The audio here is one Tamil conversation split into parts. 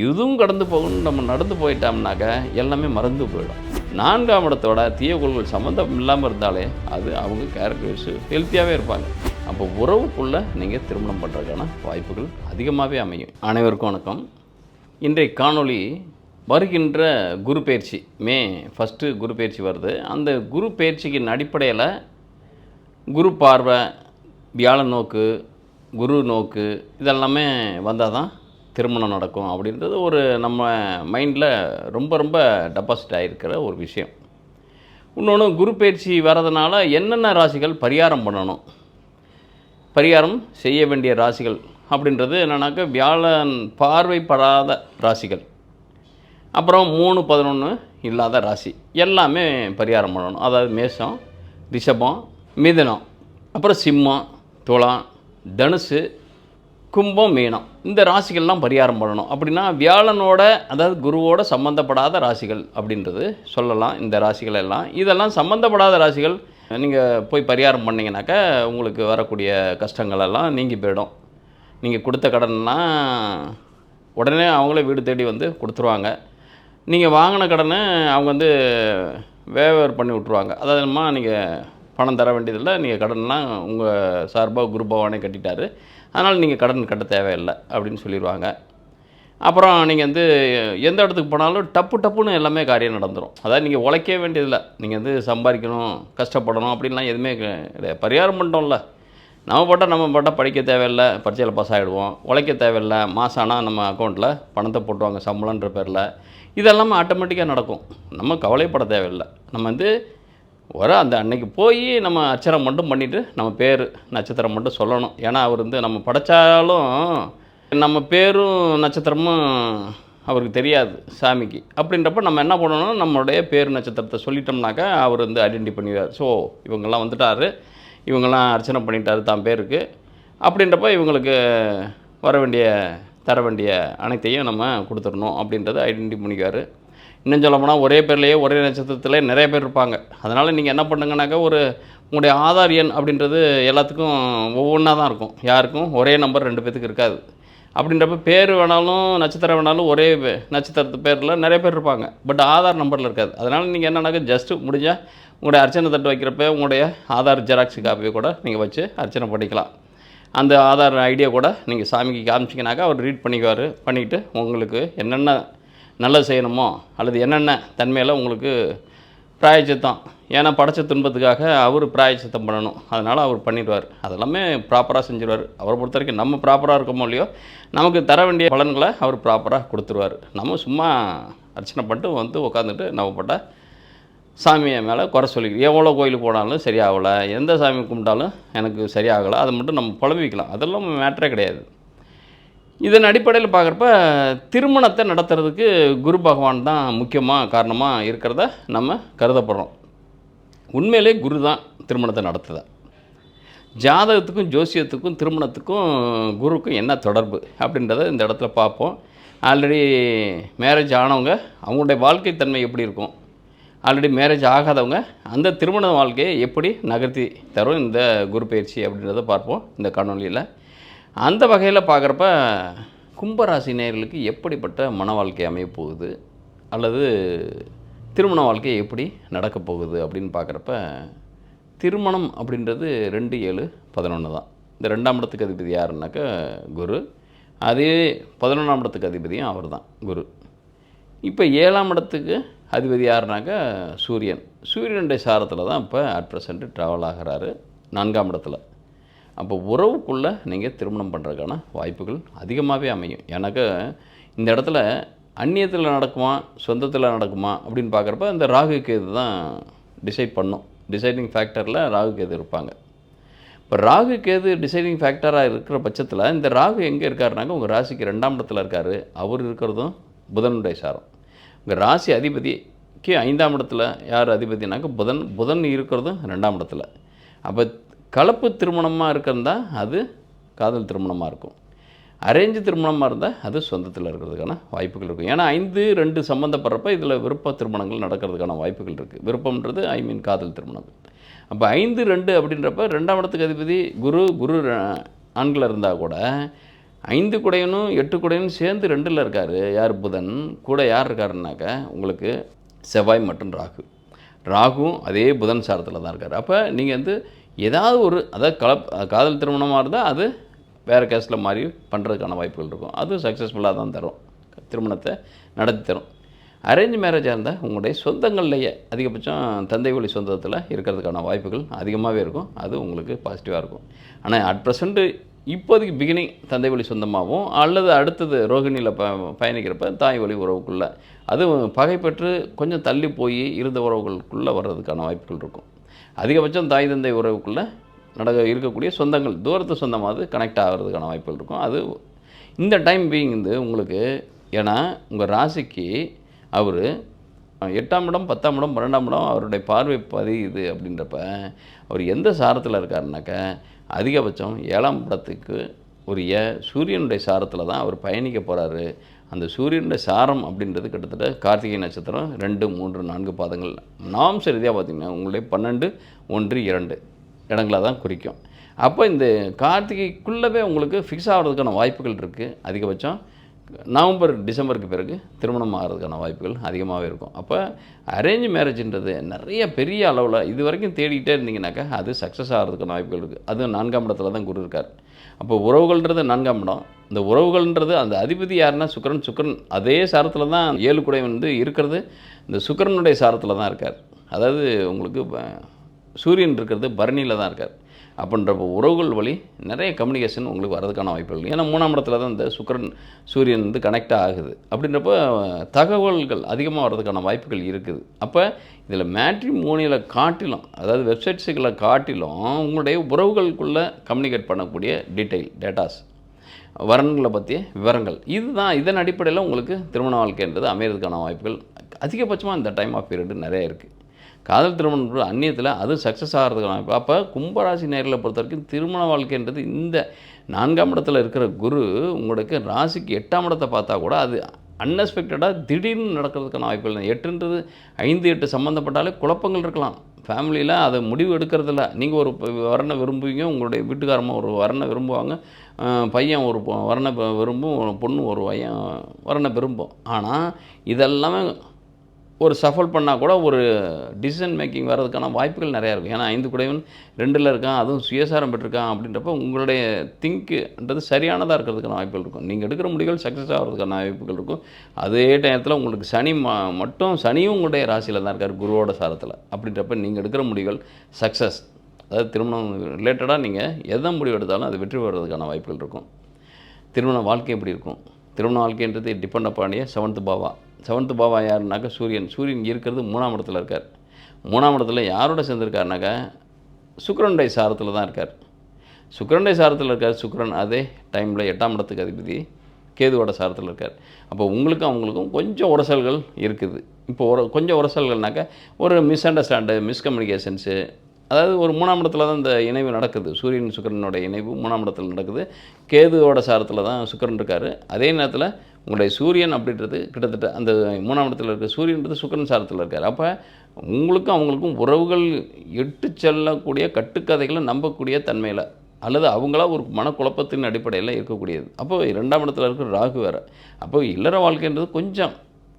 இதுவும் கடந்து போகணும் நம்ம நடந்து போயிட்டோம்னாக்க எல்லாமே மறந்து போயிடும். நான்காம் இடத்தோட தீய குழுக்கள் சம்மந்தம் இல்லாமல் இருந்தாலே அது அவங்க கேரக்டர்ஸ் ஹெல்த்தியாகவே இருப்பாங்க. அப்போ உறவுக்குள்ளே நீங்கள் திருமணம் பண்ணுறதுக்கான வாய்ப்புகள் அதிகமாகவே அமையும். அனைவருக்கும் வணக்கம். இன்றைய காணொளி வருகின்ற குரு பயிற்சி மே ஃபஸ்ட்டு குரு பயிற்சி வருது. அந்த குரு பயிற்சியின் அடிப்படையில் குரு பார்வை வியாழ நோக்கு குரு நோக்கு இதெல்லாமே வந்தால் தான் திருமணம் நடக்கும் அப்படின்றது ஒரு நம்ம மைண்டில் ரொம்ப ரொம்ப டெபாசிட் ஆகிருக்கிற ஒரு விஷயம். இன்னொன்று குரு பயிற்சி வர்றதுனால என்னென்ன ராசிகள் பரிகாரம் பண்ணணும்? பரிகாரம் செய்ய வேண்டிய ராசிகள் அப்படின்றது என்னென்னாக்கா வியாழன் பார்வைப்படாத ராசிகள். அப்புறம் மூணு பதினொன்று இல்லாத ராசி. எல்லாமே பரிகாரம் பண்ணணும். அதாவது மேஷம் ரிஷபம் மிதனம். அப்புறம் சிம்மம் துலாம் தனுசு கும்பம் மீனம். இந்த ராசிகள்லாம் பரிகாரம் பண்ணணும். அப்படின்னா வியாழனோட அதாவது குருவோட சம்மந்தப்படாத ராசிகள் அப்படின்றது சொல்லலாம். இந்த ராசிகள் எல்லாம். இதெல்லாம் சம்மந்தப்படாத ராசிகள் நீங்கள் போய் பரிகாரம் பண்ணிங்கனாக்கா உங்களுக்கு வரக்கூடிய கஷ்டங்கள் எல்லாம் நீங்கி போயிடும். நீங்கள் கொடுத்த கடன்லாம் உடனே அவங்களே வீடு தேடி வந்து கொடுத்துருவாங்க. நீங்கள் வாங்கின கடனை அவங்க வந்து வேவர் பண்ணி விட்ருவாங்க அதாவது என்னமா நீங்கள் பணம் தர வேண்டியதில்லை. நீங்கள் கடன்லாம் உங்கள் சார்பாக குருபவானே கட்டிட்டாரு. அதனால் நீங்கள் கடன் கட்ட தேவையில்லை அப்படின்னு சொல்லிடுவாங்க அப்புறம் நீங்கள் வந்து எந்த இடத்துக்கு போனாலும் டப்பு டப்புன்னு எல்லாமே காரியம் நடந்துடும் அதாவது நீங்கள் உழைக்க வேண்டியதில்லை. நீங்கள் வந்து சம்பாதிக்கணும் கஷ்டப்படணும் அப்படின்லாம் எதுவுமே கிடையாது. பரிகாரம் பண்ணிட்டோம்ல. நம்ம போட்டால் நம்ம போட்டால் படிக்க தேவையில்லை பரீட்சையில் பாஸ் ஆகிடுவோம் உழைக்க தேவையில்லை மாதம் ஆனால் நம்ம அக்கௌண்ட்டில் பணத்தை போட்டுருவாங்க சம்பளன்ற பேரில். இதெல்லாம் ஆட்டோமேட்டிக்காக நடக்கும். நம்ம கவலைப்பட தேவையில்லை. நம்ம வந்து வர அந்த அன்னைக்கு போய் நம்ம அச்சரம் மட்டும் பண்ணிவிட்டு நம்ம பேர் நட்சத்திரம் மட்டும் சொல்லணும். ஏன்னா அவர் வந்து நம்ம படைச்சாலும் நம்ம பேரும் நட்சத்திரமும் அவருக்கு தெரியாது சாமிக்கு. அப்படின்றப்ப நம்ம என்ன பண்ணணும்? நம்மளுடைய பேர் நட்சத்திரத்தை சொல்லிட்டோம்னாக்கா அவர் வந்து ஐடென்டி பண்ணிடுவார். ஸோ இவங்கெல்லாம் வந்துட்டார். இவங்கெல்லாம் அர்ச்சனை பண்ணிட்டாரு தான் பேருக்கு. அப்படின்றப்ப இவங்களுக்கு வர வேண்டிய தர வேண்டிய அனைத்தையும் நம்ம கொடுத்துடணும் அப்படின்றத ஐடென்டி பண்ணிக்குவார். இன்னும் சொல்ல போனால் ஒரே பேர்லேயே ஒரே நட்சத்திரத்தில் நிறைய பேர் இருப்பாங்க. அதனால் நீங்கள் என்ன பண்ணுங்கனாக்கா ஒரு உங்களுடைய ஆதார் எண் அப்படின்றது எல்லாத்துக்கும் ஒவ்வொன்றா தான் இருக்கும். யாருக்கும் ஒரே நம்பர் ரெண்டு பேத்துக்கு இருக்காது. அப்படின்றப்ப பேர் வேணாலும் நட்சத்திரம் வேணாலும் ஒரே நட்சத்திரத்து பேரில் நிறைய பேர் இருப்பாங்க. பட் ஆதார் நம்பரில் இருக்காது. அதனால் நீங்கள் என்னன்னாக்கா ஜஸ்ட்டு முடிஞ்சால் உங்களுடைய அர்ச்சனை தட்டு வைக்கிறப்ப உங்களுடைய ஆதார் ஜெராக்ஸ் காப்பியை கூட நீங்கள் வச்சு அர்ச்சனை பண்ணிக்கலாம். அந்த ஆதார் ஐடியா கூட நீங்கள் சாமிக்கு காமிச்சிங்கனாக்கா அவர் ரீட் பண்ணிக்குவார். பண்ணிக்கிட்டு உங்களுக்கு என்னென்ன நல்லது செய்யணுமோ? அல்லது என்னென்ன தன்மையில் உங்களுக்கு பிராயச்சித்தம்? ஏன்னா படைச்ச துன்பத்துக்காக அவர் பிராயச்சித்தம் பண்ணணும். அதனால் அவர் பண்ணிடுவார். அதெல்லாமே ப்ராப்பராக செஞ்சிருவார். அவரை பொறுத்த வரைக்கும் நம்ம ப்ராப்பராக இருக்கோமோ இல்லையோ நமக்கு தர வேண்டிய பலன்களை அவர் ப்ராப்பராக கொடுத்துருவார். நம்ம சும்மா அர்ச்சனை பண்ணிட்டு வந்து உட்காந்துட்டு நம்ம போட்ட சாமியை மேலே குறை சொல்லிக்கிறோம் எவ்வளோ கோயிலுக்கு போனாலும் சரியாகலை எந்த சாமி கும்பிட்டாலும் எனக்கு சரியாகலை அதை மட்டும் நம்ம புலம்பிக்கலாம். அதெல்லாம் மேட்டரே கிடையாது. இதன் அடிப்படையில் பார்க்குறப்ப திருமணத்தை நடத்துறதுக்கு குரு பகவான் தான் முக்கியமாக காரணமாக இருக்கிறத நம்ம கருதப்படுறோம். உண்மையிலே குரு தான் திருமணத்தை நடத்துத. ஜாதகத்துக்கும் ஜோசியத்துக்கும் திருமணத்துக்கும் குருக்கும் என்ன தொடர்பு அப்படின்றத இந்த இடத்துல பார்ப்போம். ஆல்ரெடி மேரேஜ் ஆனவங்க அவங்களுடைய வாழ்க்கை தன்மை எப்படி இருக்கும்? ஆல்ரெடி மேரேஜ் ஆகாதவங்க அந்த திருமண வாழ்க்கையை எப்படி நகர்த்தி தரும் இந்த குரு பயிற்சி அப்படின்றத பார்ப்போம். இந்த காணொலியில் அந்த வகையில் பார்க்குறப்ப கும்பராசி நேர்களுக்கு எப்படிப்பட்ட மன வாழ்க்கை அமைய போகுது? அல்லது திருமண வாழ்க்கை எப்படி நடக்க போகுது அப்படின்னு பார்க்குறப்ப திருமணம் அப்படின்றது ரெண்டு ஏழு பதினொன்று தான். இந்த ரெண்டாம் இடத்துக்கு அதிபதி யாருன்னாக்கா குரு. அதே பதினொன்றாம் இடத்துக்கு அதிபதியும் அவர் தான் குரு. இப்போ ஏழாம் இடத்துக்கு அதிபதி யாருனாக்கா சூரியன். சூரியனுடைய சாரத்தில் தான் இப்போ அட் ப்ரெசண்ட்டு ட்ராவல் ஆகிறாரு. நான்காம் இடத்துல. அப்போ உறவுக்குள்ளே நீங்கள் திருமணம் பண்ணுறதுக்கான வாய்ப்புகள் அதிகமாகவே அமையும். எனக்கு இந்த இடத்துல அந்நியத்தில் நடக்குமா சொந்தத்தில் நடக்குமா அப்படின்னு பார்க்குறப்ப இந்த ராகு கேது தான் டிசைட் பண்ணும். டிசைடிங் ஃபேக்டரில் ராகு கேது இருப்பாங்க. இப்போ ராகு கேது டிசைடிங் ஃபேக்டராக இருக்கிற பட்சத்தில் இந்த ராகு எங்கே இருக்காருனாக்க உங்கள் ராசிக்கு ரெண்டாம் இடத்துல இருக்கார். அவர் இருக்கிறதும் புதனுடைய சாரம். உங்கள் ராசி அதிபதிக்கு ஐந்தாம் இடத்துல யார் அதிபதினாக்க புதன் புதன் இருக்கிறதும் ரெண்டாம் இடத்துல. அப்போ கலப்பு திருமணமாக இருக்கிறதா? அது காதல் திருமணமாக இருக்கும். அரேஞ்சு திருமணமாக இருந்தால் அது சொந்தத்தில் இருக்கிறதுக்கான வாய்ப்புகள் இருக்கும். ஏன்னா ஐந்து ரெண்டு சம்மந்தப்படுறப்ப இதில் விருப்ப திருமணங்கள் நடக்கிறதுக்கான வாய்ப்புகள் இருக்குது விருப்பம்ன்றது ஐ மீன் காதல் திருமணம் அப்போ ஐந்து ரெண்டு அப்படின்றப்ப ரெண்டாம் இடத்துக்கு அதிபதி குரு குரு ஆண்களில் ஆண்கள் இருந்தால் கூட ஐந்து குடையனும் எட்டு குடையனும் சேர்ந்து ரெண்டில் இருக்கார். யார் புதன்? கூட யார் இருக்காருனாக்க உங்களுக்கு செவ்வாய் மற்றும் ராகு. ராகுவும் அதே புதன் சாரத்தில் தான் இருக்கார். அப்போ நீங்கள் வந்து ஏதாவது ஒரு அதாவது கலப் காதல் திருமணமாக இருந்தால் அது வேறு கேஸில் மாறி பண்ணுறதுக்கான வாய்ப்புகள் இருக்கும். அது சக்ஸஸ்ஃபுல்லாக தான் தரும். திருமணத்தை நடத்தி தரும். அரேஞ்ச் மேரேஜாக இருந்தால் உங்களுடைய சொந்தங்கள்லேயே அதிகபட்சம் தந்தை வழி சொந்தத்தில் இருக்கிறதுக்கான வாய்ப்புகள் அதிகமாகவே இருக்கும். அது உங்களுக்கு பாசிட்டிவாக இருக்கும். ஆனால் அட் ப்ரெசண்ட்டு இப்போதைக்கு பிகினிங் தந்தை வழி சொந்தமாகவும் அல்லது அடுத்தது ரோகிணியில் ப பயணிக்கிறப்ப தாய் வழி உறவுக்குள்ளே. அதுவும் பகைப்பற்று கொஞ்சம் தள்ளி போய் இருந்த உறவுகளுக்குள்ளே வர்றதுக்கான வாய்ப்புகள் இருக்கும். அதிகபட்சம் தாய் தந்தை உறவுக்குள்ளே நடக்க இருக்கக்கூடிய சொந்தங்கள் தூரத்து சொந்தமாவது கனெக்ட் ஆகிறதுக்கான வாய்ப்புகள் இருக்கும். அது இந்த டைம் பீயிங் வந்து உங்களுக்கு ஏன்னா உங்கள் ராசிக்கு அவர் எட்டாம் இடம் பத்தாம் இடம் பன்னெண்டாம் இடம் அவருடைய பார்வை பதியுது அப்படின்றப்ப அவர் எந்த சாரத்தில் இருக்காருனாக்க அதிகபட்சம் ஏழாம் இடத்துக்கு உரிய சூரியனுடைய சாரத்தில் தான் அவர் பயணிக்க போகிறாரு அந்த சூரியனுடைய சாரம் அப்படின்றது கிட்டத்தட்ட கார்த்திகை நட்சத்திரம் ரெண்டு மூன்று நான்கு பாதங்கள். நாம் சரிதியாக பார்த்திங்கன்னா உங்களுடைய பன்னெண்டு ஒன்று இரண்டு இடங்களாக தான் குறிக்கும். அப்போ இந்த கார்த்திகைக்குள்ளவே உங்களுக்கு ஃபிக்ஸ் ஆகிறதுக்கான வாய்ப்புகள் இருக்குது அதிகபட்சம் நவம்பர் டிசம்பருக்கு பிறகு திருமணம் ஆகிறதுக்கான வாய்ப்புகள் அதிகமாகவே இருக்கும். அப்போ அரேஞ்ச் மேரேஜ்ன்றது நிறைய பெரிய அளவில் இது வரைக்கும் தேடிக்கிட்டே இருந்தீங்கன்னாக்கா அது சக்ஸஸ் ஆகிறதுக்கான வாய்ப்புகள் இருக்குது அது நான்காம் இடத்துல தான் குரு இருக்கார். அப்போ உறவுகள்ன்றது நான்காம் இடம். இந்த உறவுகள்ன்றது அந்த அதிபதி யாருன்னா சுக்கரன். சுக்கரன் அதே சாரத்தில் தான் ஏழு குடை வந்து இருக்கிறது. இந்த சுக்கரனுடைய சாரத்தில் தான் இருக்கார். அதாவது உங்களுக்கு சூரியன் இருக்கிறது பரணியில் தான் இருக்கார். அப்படின்றப்போ உறவுகள் வழி நிறைய கம்யூனிகேஷன் உங்களுக்கு வரதுக்கான வாய்ப்புகள் ஏன்னா மூணாம் இடத்துல தான் இந்த சுக்கரன் சூரியன் வந்து கனெக்ட் ஆகுது. அப்படின்றப்போ தகவல்கள் அதிகமாக வர்றதுக்கான வாய்ப்புகள் இருக்குது. அப்போ இதில் மேட்ரிமோனியில் காட்டிலும் அதாவது வெப்சைட்ஸுகளை காட்டிலும் உங்களுடைய உறவுகளுக்குள்ளே கம்யூனிகேட் பண்ணக்கூடிய டீட்டெயில் டேட்டாஸ் வரன்களை பற்றிய விவரங்கள். இதுதான் இதன் அடிப்படையில் உங்களுக்கு திருமண வாழ்க்கைன்றது அமையிறதுக்கான வாய்ப்புகள். அதிகபட்சமாக இந்த டைம் ஆஃப் பீரியட் நிறைய இருக்குது காதல் திருமணம் அந்நியத்தில் அது சக்ஸஸ் ஆகிறதுக்கான வாய்ப்பு அப்போ கும்பராசி நேரில் பொறுத்த வரைக்கும் திருமண வாழ்க்கைன்றது இந்த நான்காம் இடத்துல இருக்கிற குரு உங்களுக்கு ராசிக்கு எட்டாம் இடத்தை பார்த்தா கூட அது அன்எக்ஸ்பெக்டடாக திடீர்னு நடக்கிறதுக்கான வாய்ப்பு இல்லை. எட்டுன்றது ஐந்து எட்டு சம்மந்தப்பட்டாலே குழப்பங்கள் இருக்கலாம். ஃபேமிலியில் அதை முடிவு எடுக்கிறதில்ல. நீங்கள் ஒரு வரனை விரும்புவீங்க உங்களுடைய வீட்டுக்காரமாக ஒரு வரனை விரும்புவாங்க பையன் ஒரு வரனை விரும்பும் பொண்ணு ஒரு பையன் வரனை விரும்பும். ஆனால் இதெல்லாமே ஒரு சஃபல் பண்ணால் கூட ஒரு டிசிஷன் மேக்கிங் வர்றதுக்கான வாய்ப்புகள் நிறையா இருக்கும் ஏன்னா ஐந்து குடைவன் ரெண்டில் இருக்கான் அதுவும் சுயசாரம் பெற்றிருக்கான் அப்படின்றப்ப உங்களுடைய திங்க்குன்றது சரியானதாக இருக்கிறதுக்கான வாய்ப்புகள் இருக்கும். நீங்கள் எடுக்கிற முடிவுகள் சக்ஸஸ் ஆகிறதுக்கான வாய்ப்புகள் இருக்கும். அதே டயத்தில் உங்களுக்கு சனி ம மட்டும் சனியும் உங்களுடைய ராசியில் தான் இருக்கார் குருவோட சாரத்தில். அப்படின்றப்ப நீங்கள் எடுக்கிற முடிவுகள் சக்ஸஸ் அதாவது திருமணம் ரிலேட்டடாக நீங்கள் எதை முடிவு எடுத்தாலும் அது வெற்றி பெறுறதுக்கான வாய்ப்புகள் இருக்கும். திருமண வாழ்க்கை எப்படி இருக்கும்? திருமண வாழ்க்கைன்றது டிபெண்ட் அப்பாண்டிய செவன்த்து பாவா செவன்த்து பாவா யாருனாக்கா சூரியன். சூரியன் இருக்கிறது மூணாம் இடத்துல இருக்கார். மூணாம் இடத்துல யாரோட சேர்ந்துருக்காருனாக்கா சுக்கரனுடைய சாரத்தில் தான் இருக்கார். சுக்கரனுடைய சாரத்தில் இருக்கார் சுக்கிரன் அதே டைமில் எட்டாம் இடத்துக்கு அதிபதி கேதுவோட சாரத்தில் இருக்கார். அப்போ உங்களுக்கும் அவங்களுக்கும் கொஞ்சம் உரசல்கள் இருக்குது. இப்போ ஒரு கொஞ்சம் உரசல்கள்னாக்கா ஒரு மிஸ் அண்டர்ஸ்டாண்டு மிஸ்கம்யூனிகேஷன்ஸு அதாவது ஒரு மூணாம் இடத்துல தான் இந்த இணைவு நடக்குது. சூரியன் சுக்கரனோட இணைவு மூணாம் இடத்துல நடக்குது. கேதுவோட சாரத்தில் தான் சுக்கரன் இருக்கார். அதே நேரத்தில் உங்களுடைய சூரியன் அப்படின்றது கிட்டத்தட்ட அந்த மூணாம் இடத்துல இருக்க சூரியன்றது சுக்கரன் சாரத்தில் இருக்கார். அப்போ உங்களுக்கும் அவங்களுக்கும் உறவுகள் எட்டு செல்லக்கூடிய கட்டுக்கதைகளை நம்பக்கூடிய தன்மையில் அல்லது அவங்களா ஒரு மனக்குழப்பத்தின் அடிப்படையில் இருக்கக்கூடியது. அப்போ இரண்டாம் இடத்துல இருக்கிற ராகு வேறு. அப்போ இல்லற வாழ்க்கைன்றது கொஞ்சம்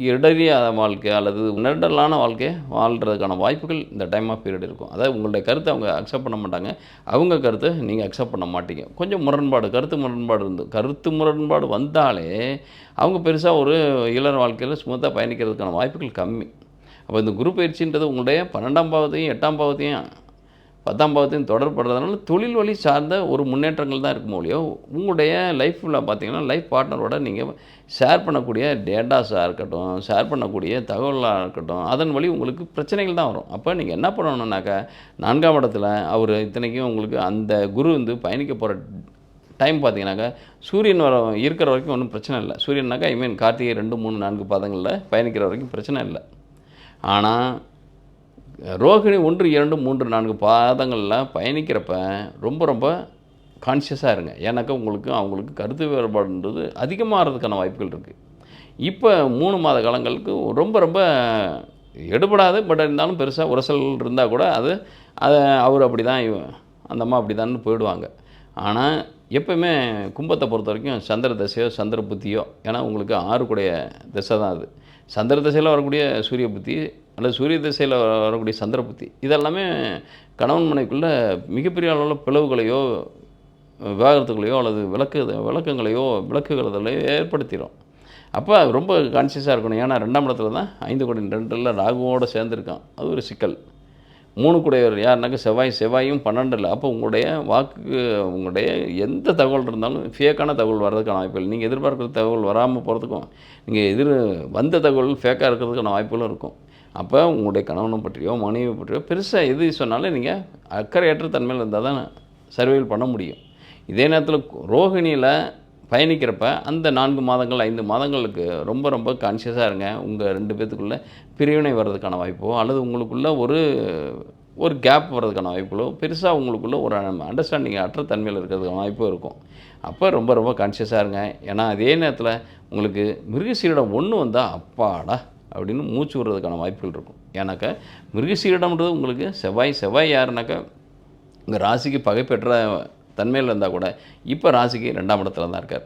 இடறியாத வாழ்க்கை அல்லது நெருடலான வாழ்க்கையை வாழ்கிறதுக்கான வாய்ப்புகள் இந்த டைம் ஆஃப் பீரியட் இருக்கும். அதாவது உங்களுடைய கருத்தை அவங்க அக்செப்ட் பண்ண மாட்டாங்க. அவங்க கருத்தை நீங்கள் அக்செப்ட் பண்ண மாட்டீங்க. கொஞ்சம் முரண்பாடு கருத்து முரண்பாடு இருந்து கருத்து முரண்பாடு வந்தாலே அவங்க பெருசாக ஒரு இளர் வாழ்க்கையில் ஸ்மூத்தாக பயணிக்கிறதுக்கான வாய்ப்புகள் கம்மி. அப்போ இந்த குரு பயிற்சின்றது உங்களுடைய பன்னெண்டாம் பாவத்தையும் எட்டாம் பாவத்தையும் பத்தாம் பாவத்தையும் தொடர்படுறதுனால தொழில் வழி சார்ந்த ஒரு முன்னேற்றங்கள் தான் இருக்கும் ஒழியோ உங்களுடைய லைஃப்பில் பார்த்தீங்கன்னா லைஃப் பார்ட்னரோட நீங்கள் ஷேர் பண்ணக்கூடிய டேட்டாஸாக இருக்கட்டும் ஷேர் பண்ணக்கூடிய தகவலாக இருக்கட்டும் அதன் வழி உங்களுக்கு பிரச்சனைகள் தான் வரும். அப்போ நீங்கள் என்ன பண்ணணுன்னாக்கா நான்காம் இடத்துல அவர் இத்தனைக்கும் உங்களுக்கு அந்த குரு வந்து பயணிக்க போகிற டைம் பார்த்தீங்கன்னாக்கா சூரியன் வர இருக்கிற வரைக்கும் ஒன்றும் பிரச்சனை இல்லை. சூரியன்னாக்கா ஐ மீன் கார்த்திகை ரெண்டு மூணு நான்கு பாதங்களில் பயணிக்கிற வரைக்கும் பிரச்சனை இல்லை. ஆனால் ரோகிணி ஒன்று இரண்டு மூன்று நான்கு பாதங்களில் பயணிக்கிறப்ப ரொம்ப ரொம்ப கான்ஷியஸாக இருங்க. ஏன்னாக்கா உங்களுக்கு அவங்களுக்கு கருத்து வேறுபாடுன்றது அதிகமாகிறதுக்கான வாய்ப்புகள் இருக்குது இப்போ மூணு மாத காலங்களுக்கு ரொம்ப ரொம்ப எடுபடாது பட் இருந்தாலும் பெருசாக உரசல் இருந்தால் கூட அது அதை அவர் அப்படி தான் அந்த அம்மா அப்படி தான் போயிடுவாங்க. ஆனால் எப்போயுமே கும்பத்தை பொறுத்த வரைக்கும் சந்திர தசையோ சந்திர புத்தியோ ஏன்னா உங்களுக்கு ஆறுக்குடைய திசை தான் அது. சந்திர திசையில் வரக்கூடிய சூரிய புத்தி அல்லது சூரிய திசையில் வரக்கூடிய சந்திரபுத்தி இதெல்லாமே கணவன் மனைக்குள்ளே மிகப்பெரிய அளவில் பிளவுகளையோ விவாகரத்துகளையோ அல்லது விளக்கு விளக்கங்களையோ விளக்குகளையோ ஏற்படுத்திடும் அப்போ ரொம்ப கான்சியஸாக இருக்கணும். ஏன்னா ரெண்டாம் இடத்துல தான் ஐந்து கோடி ரெண்டில் ராகுவோடு சேர்ந்துருக்கான். அது ஒரு சிக்கல். மூணு கூடையவர் யாருனாக்க செவ்வாய் செவ்வாயும் பன்னெண்டில். அப்போ உங்களுடைய வாக்கு உங்களுடைய எந்த தகவல் இருந்தாலும் ஃபேக்கான தகவல் வர்றதுக்கான வாய்ப்புகள். நீங்கள் எதிர்பார்க்குற தகவல் வராமல் போகிறதுக்கும் நீங்கள் எதிர் வந்த தகவல் ஃபேக்காக இருக்கிறதுக்கான வாய்ப்புகளும் இருக்கும். அப்போ உங்களுடைய கணவனை பற்றியோ மனைவி பற்றியோ பெருசாக எது சொன்னாலும் நீங்கள் அக்கறையற்ற தன்மையில் இருந்தால் தான் சர்வைவல் பண்ண முடியும். இதே நேரத்தில் ரோகிணியில் பயணிக்கிறப்ப அந்த நான்கு மாதங்கள் ஐந்து மாதங்களுக்கு ரொம்ப ரொம்ப கான்ஷியஸாக இருங்க. உங்கள் ரெண்டு பேத்துக்குள்ளே பிரிவினை வர்றதுக்கான வாய்ப்போ அல்லது உங்களுக்குள்ள ஒரு ஒரு கேப் வர்றதுக்கான வாய்ப்புகளோ பெருசாக உங்களுக்குள்ள ஒரு அண்டர்ஸ்டாண்டிங் அற்ற தன்மையில் இருக்கிறதுக்கான வாய்ப்பும் இருக்கும். அப்போ ரொம்ப ரொம்ப கான்ஷியஸாக இருங்க. ஏன்னா அதே நேரத்தில் உங்களுக்கு மிருகசீரிடம் ஒன்று வந்தால் அப்பாடா! அப்படின்னு மூச்சு விடுறதுக்கான வாய்ப்புகள் இருக்கும். ஏன்னாக்கா மிருகசீரிடம்ன்றது உங்களுக்கு செவ்வாய் செவ்வாய் யாருனாக்கா உங்கள் ராசிக்கு பகை பெற்ற தன்மையில் இருந்தால் கூட இப்போ ராசிக்கு ரெண்டாம் இடத்துல தான் இருக்கார்.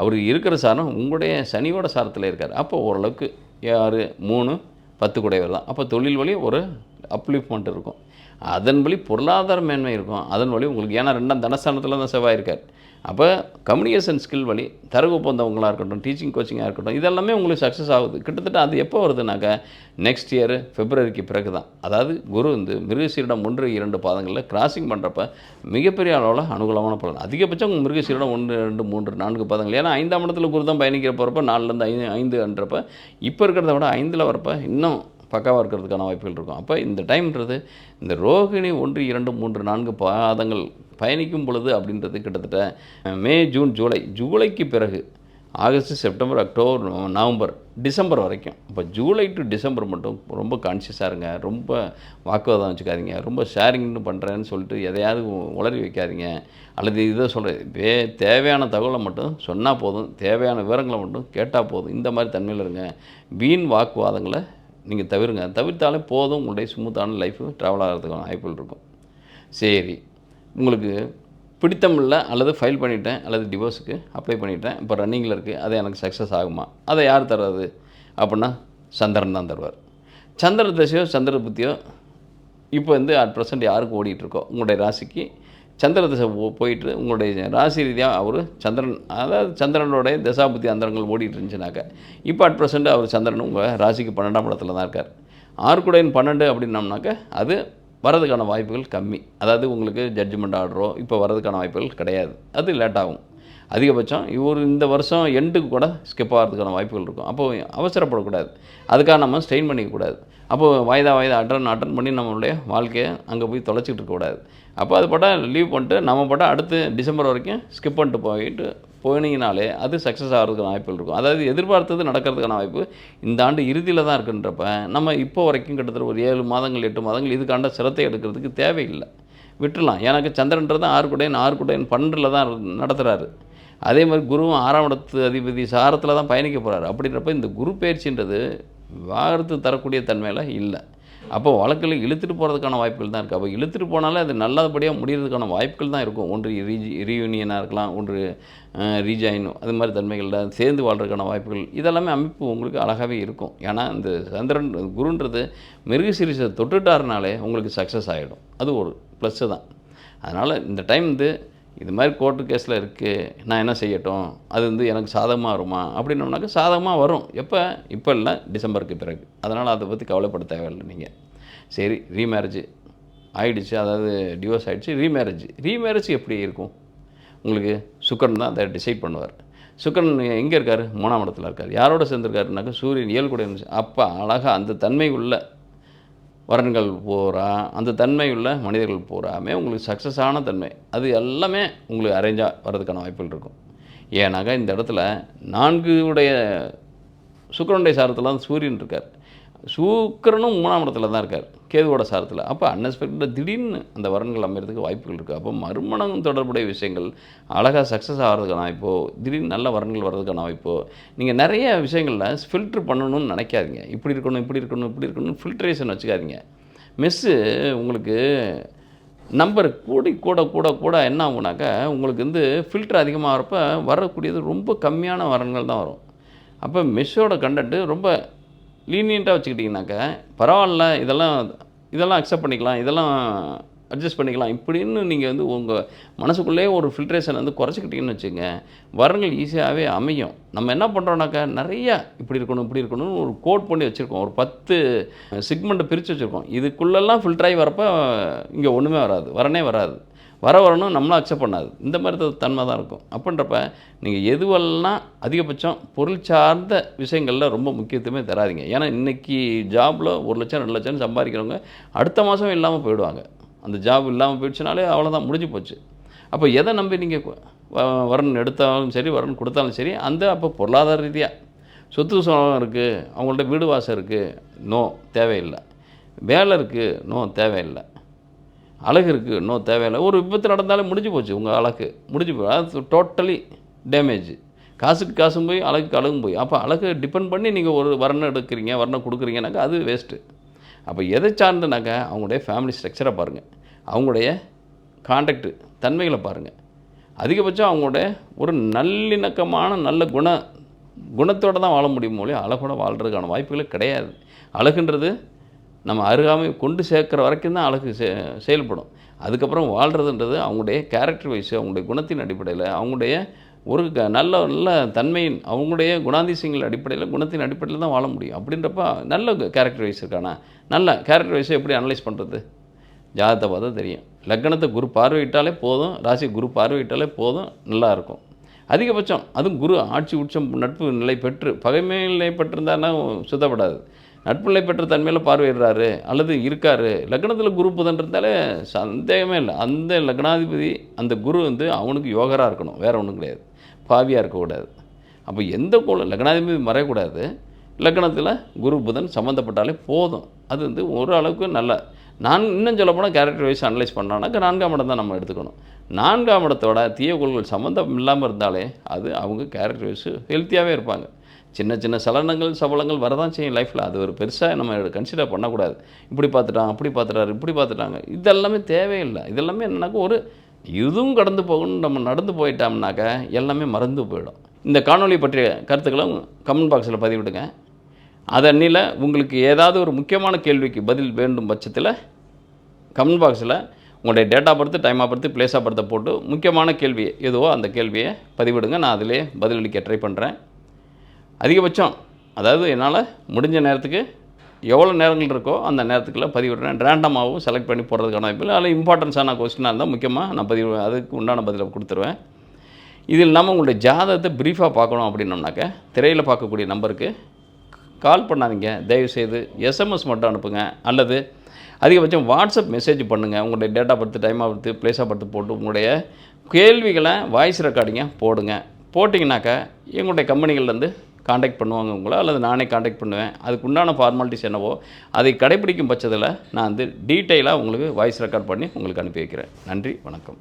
அவர் இருக்கிற சாரம் உங்களுடைய சனியோட சாரத்தில் இருக்கார். அப்போ ஓரளவுக்கு யார் மூணு பத்து கூடையவர் தான். அப்போ தொழில் வழி ஒரு அப்லிஃப்மெண்ட் இருக்கும். அதன் வழி பொருளாதார மேன்மை இருக்கும். அதன் வழி உங்களுக்கு ஏன்னா ரெண்டாம் தனஸ்தானத்தில் தான் செவ்வாய் இருக்கார். அப்போ கம்யூனிகேஷன் ஸ்கில் வழி தரகு ஒப்பந்தவங்களாக இருக்கட்டும் டீச்சிங் கோச்சிங்காக இருக்கட்டும் இதெல்லாமே உங்களுக்கு சக்ஸஸ் ஆகுது. கிட்டத்தட்ட அது எப்போ வருதுனாக்கா நெக்ஸ்ட் இயர் பிப்ரவரிக்கு பிறகு தான் அதாவது குரு வந்து மிருகசீரிடம் ஒன்று இரண்டு பாதங்களில் கிராசிங் பண்ணுறப்ப மிகப்பெரிய அளவில் அனுகூலமான பலன். அதிகபட்சம் உங்கள் மிருகசீரிடம் ஒன்று ரெண்டு மூன்று நான்கு பாதங்கள். ஏன்னா ஐந்தாம் இடத்துல குரு தான் பயணிக்கிற போகிறப்ப நாலுலேருந்து ஐந்து ஐந்துன்றப்ப இப்போ இருக்கிறத விட ஐந்தில் வரப்போ இன்னும் பக்காவாக இருக்கிறதுக்கான வாய்ப்புகள் இருக்கும். அப்போ இந்த டைம்ன்றது இந்த ரோகிணி ஒன்று இரண்டு மூன்று நான்கு பாதங்கள் பயணிக்கும் பொழுது அப்படின்றது கிட்டத்தட்ட மே ஜூன் ஜூலை ஜூலைக்கு பிறகு August September October November December வரைக்கும். இப்போ ஜூலை டு டிசம்பர் மட்டும் ரொம்ப கான்ஷியஸாக இருங்க. ரொம்ப வாக்குவாதம் வச்சுக்காதீங்க. ரொம்ப ஷேரிங்னு பண்ணுறேன்னு சொல்லிட்டு எதையாவது உளறி வைக்காதீங்க. அல்லது இதை சொல்கிறது வே தேவையான தகவலை மட்டும் சொன்னால் போதும். தேவையான விவரங்களை மட்டும் கேட்டால் போதும். இந்த மாதிரி தன்மையில் இருங்க. வீண் வாக்குவாதங்களை நீங்கள் தவிருங்க. தவிர்த்தாலே போதும். உங்களுடைய ஸ்மூத்தான லைஃப் ட்ராவல் ஆகிறதுக்கான வாய்ப்புகள் இருக்கும். சரி. உங்களுக்கு பிடித்தமில்ல அல்லது ஃபைல் பண்ணிட்டேன் அல்லது டிவோர்ஸுக்கு அப்ளை பண்ணிட்டேன் இப்போ ரன்னிங்கில் இருக்குது அது எனக்கு சக்ஸஸ் ஆகுமா? அதை யார் தர்றது? அப்படின்னா சந்திரன் தான் தருவார். சந்திர தசையோ சந்திர புத்தியோ இப்போ வந்து அட் ப்ரெசென்ட் யாருக்கு ஓடிட்டுருக்கோ உங்களுடைய ராசிக்கு சந்திர திசை போ- போயிட்டு உங்களுடைய ராசி ரீதியாக அவர் சந்திரன் அதாவது சந்திரனுடைய தசாபுத்தி அந்தரங்கள் ஓடிட்டு இருந்துச்சுனாக்க இப்போ அட் ப்ரெசென்ட் அவர் சந்திரன் உங்கள் ராசிக்கு பன்னெண்டாம் இடத்துல தான் இருக்கார். ஆறுக்குடையன் பன்னெண்டு அப்படின்னம்னாக்க அது வரதுக்கான வாய்ப்புகள் கம்மி. அதாவது உங்களுக்கு ஜட்ஜ்மெண்ட் ஆர்டரோ இப்போ வரதுக்கான வாய்ப்புகள் கிடையாது. அது லேட் ஆகும். அதிகபட்சம் இவர் இந்த வருஷம் எண்டுக்கு கூட ஸ்கிப் ஆகிறதுக்கான வாய்ப்புகள் இருக்கும். அப்போது அவசரப்படக்கூடாது. அதுக்காக நம்ம ஸ்ட்ரெயின் பண்ணிக்கக்கூடாது. அப்போது வாய்தா வாய்தா அட்டன் அட்டன் பண்ணி நம்மளுடைய வாழ்க்கையை அங்கே போய் தொலைச்சிட்டு இருக்கக்கூடாது. அப்போ அது பட்டா லீவ் பண்ணிட்டு நம்ம பட்டா அடுத்து டிசம்பர் வரைக்கும் ஸ்கிப் பண்ணிட்டு போயிட்டு போனீங்கனாலே அது சக்ஸஸ் ஆகிறதுக்கான வாய்ப்புகள் இருக்கும். அதாவது எதிர்பார்த்தது நடக்கிறதுக்கான வாய்ப்பு இந்த ஆண்டு இறுதியில் தான் இருக்குன்றப்ப நம்ம இப்போ வரைக்கும் கிட்டத்தட்ட ஒரு ஏழு மாதங்கள் எட்டு மாதங்கள் இதுக்காண்ட சிரத்தை எடுக்கிறதுக்கு தேவையில்லை. விட்டுறலாம். எனக்கு சந்திரன்றது ஆறு குடையன் ஆறு பன்னெண்டில் தான் நடத்துகிறாரு அதே மாதிரி குருவும் ஆறாம் இடத்து அதிபதி சாரத்தில் தான் பயணிக்க போகிறாரு அப்படின்றப்ப இந்த குரு பயிற்சின்றது வாரத்து தரக்கூடிய தன்மையில் இல்லை. அப்போ வழக்கில் இழுத்துட்டு போகிறதுக்கான வாய்ப்புகள் தான் இருக்குது அப்போ இழுத்துட்டு போனாலே அது நல்லபடியாக முடிகிறதுக்கான வாய்ப்புகள் தான் இருக்கும். ஒன்று ரீஜி ரீயூனியனாக இருக்கலாம் ஒன்று ரீஜாயின் அது மாதிரி தன்மைகளில் சேர்ந்து வாழ்றதுக்கான வாய்ப்புகள் இதெல்லாமே அமைப்பு உங்களுக்கு அழகாகவே இருக்கும். ஏன்னா இந்த சந்திரன் குருன்றது மிருகசீரிசை தொட்டுட்டாருனாலே உங்களுக்கு சக்ஸஸ் ஆகிடும் அது ஒரு ப்ளஸ்ஸு தான். அதனால் இந்த டைம் வந்து இது மாதிரி கோர்ட்டு கேஸில் இருக்குது நான் என்ன செய்யட்டும்? அது வந்து எனக்கு சாதகமாக வருமா? அப்படின்னோம்னாக்கா சாதகமாக வரும். எப்போ? இப்போ இல்லை டிசம்பருக்கு பிறகு. அதனால் அதை பற்றி கவலைப்பட தேவையில்லை நீங்கள் சரி ரீமேரேஜ் ஆயிடுச்சு. அதாவது டிவோர்ஸ் ஆகிடுச்சு ரீமேரேஜ் ரீமேரேஜ் எப்படி இருக்கும்? உங்களுக்கு சுக்கரன் தான் அதை டிசைட் பண்ணுவார். சுக்கரன் எங்கே இருக்கார்? மூணாம் இடத்துல இருக்கார். யாரோட சேர்ந்துருக்காருனாக்கா சூரியன் ஏழு இருந்துச்சு அப்போ அழகாக அந்த தன்மை உள்ள வரன்கள் பூரா அந்த தன்மை உள்ள மனிதர்கள் பூராமே உங்களுக்கு சக்ஸஸான தன்மை. அது எல்லாமே உங்களுக்கு அரேஞ்சாக வர்றதுக்கான வாய்ப்புகள் இருக்கும். ஏன்னாக்கா இந்த இடத்துல நான்கு உடைய சுக்கரனுடைய சாரத்தில் தான் சூரியன் இருக்கார். சூக்கரனும் மூணாம் இடத்துல தான் இருக்கார் கேதுவோட சாரத்தில். அப்போ அன்எக்ஸ்பெக்டடாக திடீர்னு அந்த வரன்கள் அமைகிறதுக்கு வாய்ப்புகள் இருக்குது அப்போ மறுமணம் தொடர்புடைய விஷயங்கள் அழகாக சக்ஸஸ் ஆகிறதுக்கான வாய்ப்போ திடீர்னு நல்ல வரன்கள் வர்றதுக்கான வாய்ப்போ. நீங்கள் நிறைய விஷயங்களில் ஃபில்ட்ரு பண்ணணும்னு நினைக்காதீங்க. இப்படி இருக்கணும் இப்படி இருக்கணும் இப்படி இருக்கணும் ஃபில்ட்ரேஷன் வச்சுக்காதீங்க. மெஸ்ஸு உங்களுக்கு நம்பர் கூடி கூட கூட கூட என்ன ஆகுனாக்கா உங்களுக்கு வந்து ஃபில்டர் அதிகமாகிறப்ப வரக்கூடியது ரொம்ப கம்மியான வரன்கள் தான் வரும். அப்போ மெஸ்ஸோட கண்டென்ட்டு ரொம்ப லீனியண்ட்டாக வச்சுக்கிட்டிங்கனாக்கா பரவாயில்ல இதெல்லாம் இதெல்லாம் அக்செப்ட் பண்ணிக்கலாம் இதெல்லாம் அட்ஜஸ்ட் பண்ணிக்கலாம் இப்படின்னு நீங்கள் வந்து உங்கள் மனசுக்குள்ளேயே ஒரு ஃபில்ட்ரேஷன் வந்து குறைச்சிக்கிட்டீங்கன்னு வச்சுங்க வரங்கள் ஈஸியாகவே அமையும். நம்ம என்ன பண்ணுறோம்னாக்கா நிறையா இப்படி இருக்கணும் இப்படி இருக்கணும்னு ஒரு கோட் பண்ணி வச்சுருக்கோம். ஒரு பத்து சிக்மெண்ட்டை பிரித்து வச்சுருக்கோம். இதுக்குள்ளெல்லாம் ஃபில்டராகி வரப்போ இங்கே ஒன்றுமே வராது வரனே வராது. வர வரணும் நம்மளும் அக்செப்ட் பண்ணாது. இந்த மாதிரி தான் தன்மை தான் இருக்கும். அப்படின்றப்ப நீங்கள் எதுவெல்லாம் அதிகபட்சம் பொருள் சார்ந்த விஷயங்களில் ரொம்ப முக்கியத்துவமே தராதீங்க. ஏன்னா இன்றைக்கி ஜாபில் ஒரு லட்சம் ரெண்டு லட்சம் சம்பாதிக்கிறவங்க அடுத்த மாதம் இல்லாமல் போயிடுவாங்க. அந்த ஜாப் இல்லாமல் போயிடுச்சுனாலே அவ்வளோதான் முடிஞ்சு போச்சு. அப்போ எதை நம்பி நீங்கள் வரன் எடுத்தாலும் சரி வரன் கொடுத்தாலும் சரி அந்த அப்போ பொருளாதார ரீதியாக சொத்து சுகம் இருக்குது அவங்கள்ட்ட வீடு வாசம் இருக்குது நோ தேவையில்லை. வேலை இருக்குது நோ தேவையில்லை. அழகு இருக்குது இன்னும் தேவையில்லை. ஒரு விபத்து நடந்தாலே முடிஞ்சு போச்சு உங்கள் அழகு. முடிஞ்சு போ அது டோட்டலி டேமேஜ் காசுக்கு காசும் போய் அழகுக்கு அழகும் போய். அப்போ அழகு டிபெண்ட் பண்ணி நீங்கள் ஒரு வர்ணம் எடுக்கிறீங்க வர்ணம் கொடுக்குறீங்கனாக்கா அது வேஸ்ட்டு அப்போ எதை சார்ந்துனாக்கா அவங்களுடைய ஃபேமிலி ஸ்ட்ரக்சரை பாருங்கள் அவங்களுடைய கான்டாக்டு தன்மைகளை பாருங்கள் அதிகபட்சம் அவங்களுடைய ஒரு நல்லிணக்கமான நல்ல குண குணத்தோடு தான் வாழ முடியும் மொழி அழகோட வாழ்கிறதுக்கான வாய்ப்புகளே கிடையாது. அழகுன்றது நம்ம அருகாமை கொண்டு சேர்க்குற வரைக்கும் தான் அழகு செ செயல்படும். அதுக்கப்புறம் வாழ்கிறதுன்றது அவங்களுடைய கேரக்டர் வைஸ் அவங்களுடைய குணத்தின் அடிப்படையில் அவங்களுடைய ஒரு க நல்ல நல்ல தன்மையின் அவங்களுடைய குணாதிசயங்கள் அடிப்படையில் குணத்தின் அடிப்படையில் தான் வாழ முடியும். அப்படின்றப்ப நல்ல கேரக்டர் வைஸ் இருக்கானா? நல்ல கேரக்டர் வைஸை எப்படி அனலைஸ் பண்ணுறது ஜாதகத்தை பார்த்தா தெரியும். லக்னத்தை குரு பார்வையிட்டாலே போதும் ராசி குரு பார்வையிட்டாலே போதும் நல்லா இருக்கும். அதிகபட்சம் அதுவும் குரு ஆட்சி உச்சம் நட்பு நிலை பெற்று பகைமை நிலை பெற்றிருந்தாருன்னா சுத்தப்படாது. நட்பு பெற்ற தன்மையில் பார்வையிடுறாரு அல்லது இருக்கார். லக்னத்தில் குரு புதன் இருந்தாலே சந்தேகமே இல்லை. அந்த லக்னாதிபதி அந்த குரு வந்து அவனுக்கு யோகராக இருக்கணும். வேறு ஒன்றும் கிடையாது. பாவியாக இருக்கக்கூடாது அப்போ எந்த கோல லக்னாதிபதி மறையக்கூடாது. லக்னத்தில் குரு புதன் சம்மந்தப்பட்டாலே போதும். அது வந்து ஒரு அளவுக்கு நல்ல நான் இன்னும் சொல்ல போனால் கேரக்டர் வைஸ் அனலைஸ் பண்ணானாக்கா நான்காம் இடம் தான் நம்ம எடுத்துக்கணும். நான்காம் இடத்தோட தீய கோள்கள் சம்மந்தம் இல்லாமல் இருந்தாலே அது அவங்க கேரக்டர் வைஸ் ஹெல்த்தியாகவே இருப்பாங்க. சின்ன சின்ன சலனங்கள் சபலங்கள் வரதான் செய்யும் லைஃப்பில் அது ஒரு பெருசாக நம்ம கன்சிடர் பண்ணக்கூடாது. இப்படி பார்த்துட்டான் அப்படி பார்த்துட்டாரு இப்படி பார்த்துட்டாங்க. இதெல்லாமே தேவையில்லை. இதெல்லாமே என்னன்னாக்கா ஒரு இதுவும் கடந்து போகணும் நம்ம நடந்து போயிட்டோம்னாக்கா எல்லாமே மறந்து போயிடும். இந்த காணொளி பற்றிய கருத்துக்களை கமெண்ட் பாக்ஸில் பதிவிடுங்க. அதன்னில உங்களுக்கு ஏதாவது ஒரு முக்கியமான கேள்விக்கு பதில் வேண்டும் பட்சத்தில் கமெண்ட் பாக்ஸில் உங்களுடைய டேட்டா பொறுத்து டைமாக டைம் ஆஃப் பொறுத்த பர்த்தை போட்டு முக்கியமான கேள்வி எதுவோ அந்த கேள்வியை பதிவிடுங்க. நான் அதிலே பதிலளிக்க ட்ரை பண்ணுறேன் அதிகபட்சம் அதாவது என்னால் முடிஞ்ச நேரத்துக்கு எவ்வளோ நேரங்கள் இருக்கோ அந்த நேரத்துக்குள்ளே பதிவிடுறேன். ரேண்டமாகவும் செலக்ட் பண்ணி போடுறதுக்கான வாய்ப்பு இல்லை. அதில் இம்பார்ட்டன்ஸான கொஸ்டினாக இருந்தால் முக்கியமாக நான் பதிவு அதுக்கு உண்டான பதிலை கொடுத்துருவேன். இது இல்லாமல் உங்களுடைய ஜாதகத்தை ப்ரீஃபாக பார்க்கணும் அப்படின்னோம்னாக்க திரையில் பார்க்கக்கூடிய நம்பருக்கு கால் பண்ணாதீங்க. தயவுசெய்து எஸ்எம்எஸ் மட்டும் அனுப்புங்க. அல்லது அதிகபட்சம் வாட்ஸ்அப் மெசேஜ் பண்ணுங்கள் உங்களுடைய data birth time of birth place of போட்டு உங்களுடைய கேள்விகளை வாய்ஸ் ரெக்கார்டிங்க போடுங்க. போட்டிங்கனாக்கா எங்களுடைய கம்பெனிகள்லேருந்து காண்டாக்ட் பண்ணுவாங்க உங்களை அல்லது நானே காண்டாக்ட் பண்ணுவேன். அதுக்கு உண்டான ஃபார்மாலிட்டிஸ் என்னவோ அதை கடைப்பிடிக்கும் பட்சத்தில் நான் வந்து டீட்டெயிலாக உங்களுக்கு வாய்ஸ் ரெக்கார்ட் பண்ணி உங்களுக்கு அனுப்பி வைக்கிறேன். நன்றி வணக்கம்.